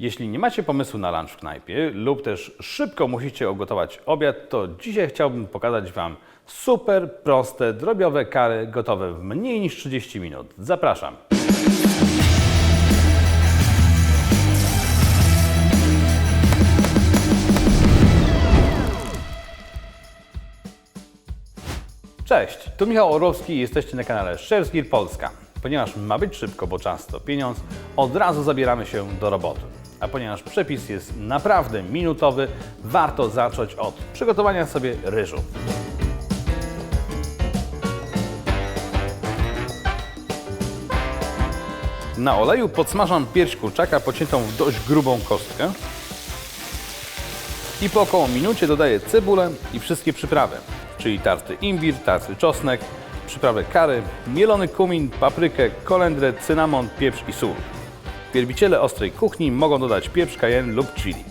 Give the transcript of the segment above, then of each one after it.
Jeśli nie macie pomysłu na lunch w knajpie lub też szybko musicie ugotować obiad, to dzisiaj chciałbym pokazać Wam super proste, drobiowe kary gotowe w mniej niż 30 minut. Zapraszam. Cześć, tu Michał Orłowski i jesteście na kanale Chef's Gear Polska. Ponieważ ma być szybko, bo czas to pieniądz, od razu zabieramy się do roboty. A ponieważ przepis jest naprawdę minutowy, warto zacząć od przygotowania sobie ryżu. Na oleju podsmażam pierś kurczaka pociętą w dość grubą kostkę i po około minucie dodaję cebulę i wszystkie przyprawy, czyli tarty imbir, tarty czosnek, przyprawę kary, mielony kumin, paprykę, kolendrę, cynamon, pieprz i sól. Wielbiciele ostrej kuchni mogą dodać pieprz cayenne lub chili.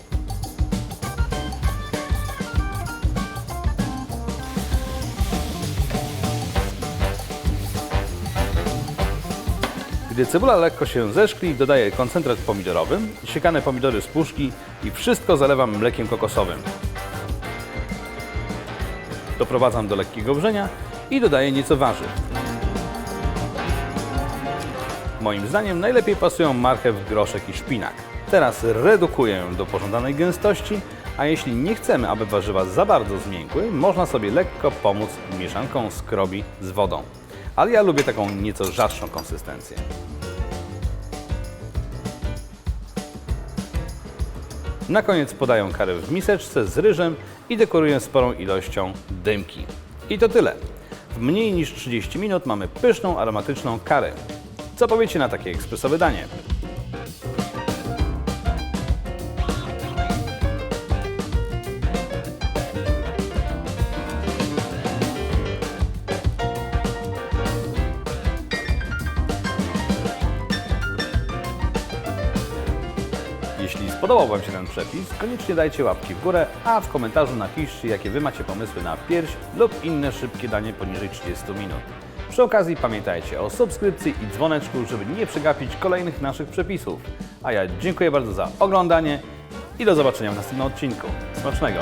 Gdy cebula lekko się zeszkli, dodaję koncentrat pomidorowy, siekane pomidory z puszki i wszystko zalewam mlekiem kokosowym. Doprowadzam do lekkiego wrzenia i dodaję nieco warzyw. Moim zdaniem najlepiej pasują marchew, groszek i szpinak. Teraz redukuję ją do pożądanej gęstości, a jeśli nie chcemy, aby warzywa za bardzo zmiękły, można sobie lekko pomóc mieszanką skrobi z wodą. Ale ja lubię taką nieco rzadszą konsystencję. Na koniec podaję karę w miseczce z ryżem i dekoruję sporą ilością dymki. I to tyle. W mniej niż 30 minut mamy pyszną, aromatyczną karę. Co powiecie na takie ekspresowe danie? Jeśli spodobał Wam się ten przepis, koniecznie dajcie łapki w górę, a w komentarzu napiszcie, jakie Wy macie pomysły na pierś lub inne szybkie danie poniżej 30 minut. Przy okazji pamiętajcie o subskrypcji i dzwoneczku, żeby nie przegapić kolejnych naszych przepisów. A ja dziękuję bardzo za oglądanie i do zobaczenia w następnym odcinku. Smacznego!